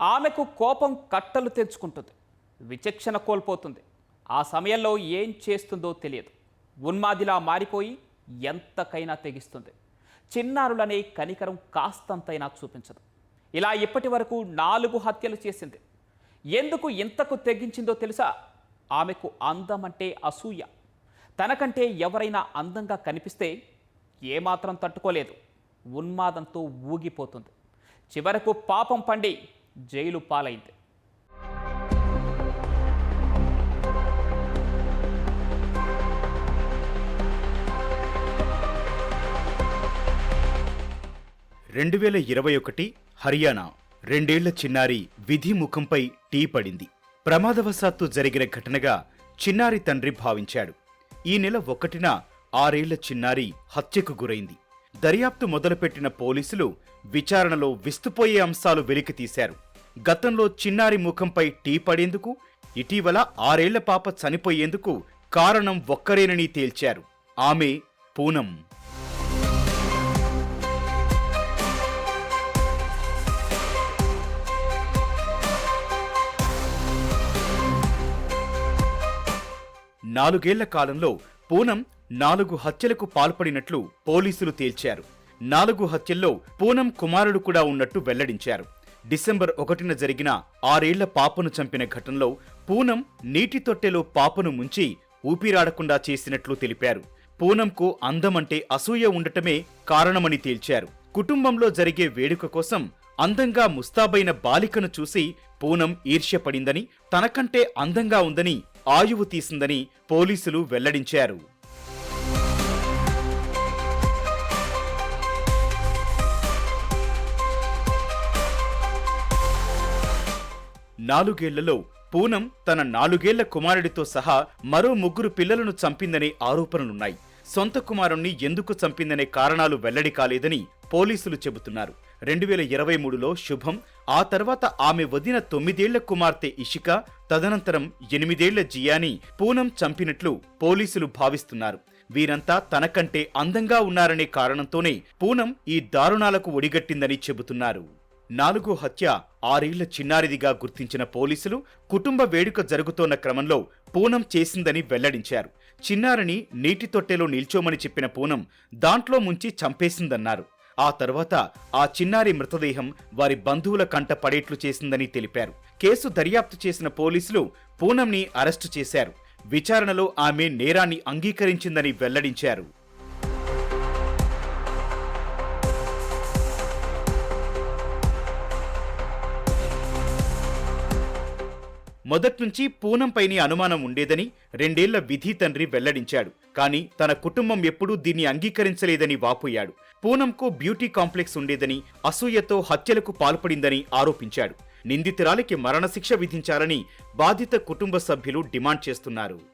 ఆమెకు కోపం కట్టలు తెంచుకుంటుంది విచక్షణ కోల్పోతుంది. ఆ సమయంలో ఏం చేస్తుందో తెలియదు. ఉన్మాదిలా మారిపోయి ఎంతకైనా తెగిస్తుంది. చిన్నారులనే కనికరం కాస్తంతైనా చూపించదు. ఇలా ఇప్పటి వరకు నాలుగు హత్యలు చేసింది. ఎందుకు ఇంతకు తెగించిందో తెలుసా? ఆమెకు అందం అంటే అసూయ. తనకంటే ఎవరైనా అందంగా కనిపిస్తే ఏమాత్రం తట్టుకోలేదు. ఉన్మాదంతో ఊగిపోతుంది. చివరకు పాపం పండి జైలు పాలైంది. రెండు వేల ఇరవై ఒకటి హర్యానా రెండేళ్ళ చిన్నారి విధి ముఖంపై టీ పడింది. ప్రమాదవశాత్తు జరిగిన ఘటనగా చిన్నారి తండ్రి భావించాడు. ఈ నెల ఒకటిన ఆరేళ్ళ చిన్నారి హత్యకు గురైంది. దర్యాప్తు మొదలుపెట్టిన పోలీసులు విచారణలో విస్తుపోయే అంశాలు వెలికితీశారు. గతంలో చిన్నారి ముఖంపై టీ పడేందుకు ఇటీవల ఆరేళ్ళ పాప చనిపోయేందుకు కారణం ఒక్కరేనని తేల్చారు. ఆమె పూనం. నాలుగేళ్ళ కాలంలో పూనం నాలుగు హత్యలకు పాల్పడినట్లు పోలీసులు తేల్చారు. నాలుగు హత్యల్లో పూనం కుమారుడు కూడా ఉన్నట్టు వెల్లడించారు. డిసెంబర్ ఒకటిన జరిగిన ఆరేళ్ళ పాపను చంపిన ఘటనలో పూనం నీటి తొట్టెలో పాపను ముంచి ఊపిరాడకుండా చేసినట్లు తెలిపారు. పూనంకు అందమంటే అసూయ ఉండటమే కారణమని తేల్చారు. కుటుంబంలో జరిగే వేడుక కోసం అందంగా ముస్తాబైన బాలికను చూసి పూనం ఈర్ష్యపడిందని తనకంటే అందంగా ఉందని ఆయువు తీసిందని పోలీసులు వెల్లడించారు. నాలుగేళ్ళలో పూనం తన నాలుగేళ్ళ కుమారుడితో సహా మరో ముగ్గురు పిల్లలను చంపిందనే ఆరోపణలున్నాయి. సొంత కుమారుణ్ణి ఎందుకు చంపిందనే కారణాలు వెల్లడి కాలేదని పోలీసులు చెబుతున్నారు. రెండు వేల ఇరవై మూడులో శుభం ఆ తర్వాత ఆమె వదిన తొమ్మిదేళ్ళ కుమార్తె ఇషిక తదనంతరం ఎనిమిదేళ్ళ జియాని పూనం చంపినట్లు పోలీసులు భావిస్తున్నారు. వీరంతా తనకంటే అందంగా ఉన్నారనే కారణంతోనే పూనం ఈ దారుణాలకు ఒడిగట్టిందని చెబుతున్నారు. నాలుగో హత్య ఆరేళ్ళ చిన్నారిదిగా గుర్తించిన పోలీసులు కుటుంబ వేడుక జరుగుతోన్న క్రమంలో పూనం చేసిందని వెల్లడించారు. చిన్నారిని నీటి తొట్టెలో నిల్చోమని చెప్పిన పూనం దాంట్లో ముంచి చంపేసిందన్నారు. ఆ తర్వాత ఆ చిన్నారి మృతదేహం వారి బంధువుల కంట పడేట్లు చేసిందని తెలిపారు. కేసు దర్యాప్తు చేసిన పోలీసులు పూనంని అరెస్టు చేశారు. విచారణలో ఆమె నేరాన్ని అంగీకరించిందని వెల్లడించారు. మొదట్నుంచి పూనంపైనే అనుమానం ఉండేదని రెండేళ్ళ విధి తండ్రి వెల్లడించాడు. కానీ తన కుటుంబం ఎప్పుడూ దీన్ని అంగీకరించలేదని వాపోయాడు. పూనంకు బ్యూటీ కాంప్లెక్స్ ఉండేదని అసూయతో హత్యలకు పాల్పడిందని ఆరోపించాడు. నిందితురాలికి మరణశిక్ష విధించాలని బాధిత కుటుంబ సభ్యులు డిమాండ్ చేస్తున్నారు.